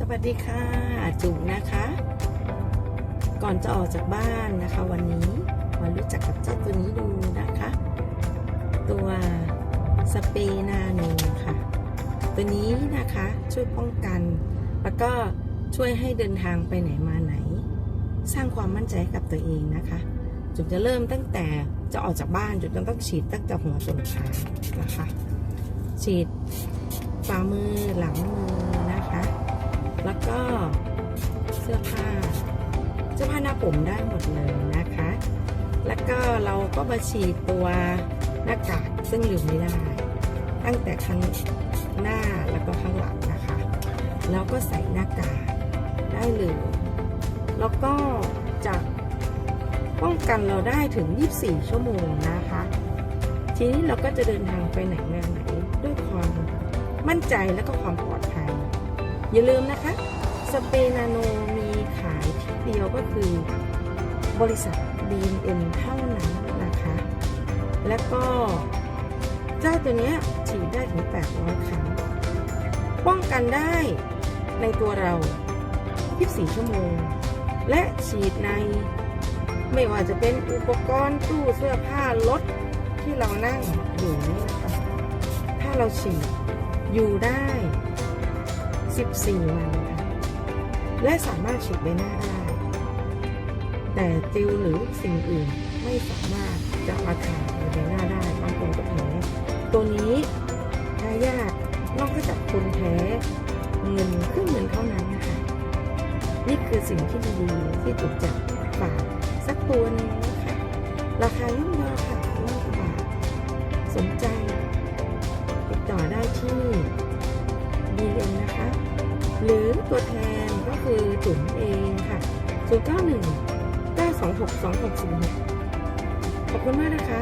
สวัสดีค่ะจุ๋มนะคะ ก่อนจะออกจากบ้านนะคะ วันนี้มารู้จักกับเจ้าตัวนี้ดูนะคะ ตัวสเปนาโนค่ะ ตัวนี้นะคะช่วยป้องกัน แล้วก็ช่วยให้เดินทางไปไหนมาไหน สร้างความมั่นใจให้กับตัวเองนะคะ จุ๋มจะเริ่มตั้งแต่จะออกจากบ้านจุ๋มจะต้องฉีดตั้งแต่หัวจนเท้านะคะ ฉีดฝ่ามือหลังมือนะคะ แล้วก็เสื้อผ้าเสื้อผ้าหน้าผมได้หมดเลยนะคะ แล้วก็เราก็มาฉีดตัวหน้ากากซึ่งลืมไม่ได้ ตั้งแต่ข้างหน้าแล้วก็ข้างหลังนะคะ แล้วก็ใส่หน้ากากได้เลยแล้วก็จะป้องกันเราได้ถึง 24 ชั่วโมงนะคะ ทีนี้เราก็จะเดินทางไปไหนมาไหนด้วยความมั่นใจและก็ความปลอด อย่าลืมนะคะ สเปนาโนมีขายที่เดียวก็คือบริษัท B&M เท่านั้นนะคะ แล้วก็เจ้าตัวนี้ฉีดได้ถึง 800 ครั้ง ป้องกันได้ในตัวเรา 24 ชั่วโมง และฉีดในไม่ว่าจะเป็นอุปกรณ์ตู้เสื้อผ้ารถที่เรานั่งอยู่นี่นะคะ ถ้าเราฉีดอยู่ได้ 14 วันค่ะและสามารถฉีดใบหน้าได้ แต่จิลหรือสิ่งอื่นไม่สามารถจะมาทาในใบหน้าได้บางคนก็แพ้ตัวนี้แพ้ยากนอกจากคนแพ้เงินครึ่งเงินเท่านั้นนะคะนี่คือสิ่งที่ดีที่ถูกจัดฝากสักตัวหนึงนะคะราคาย่อมเยาค่ะร้อยกว่าบาทสนใจ ติดต่อได้ที่ดีเอ็นนะคะ หรือตัวแทนก็คือจุ๋มเองค่ะ091 926 2606 ขอบคุณมากนะคะ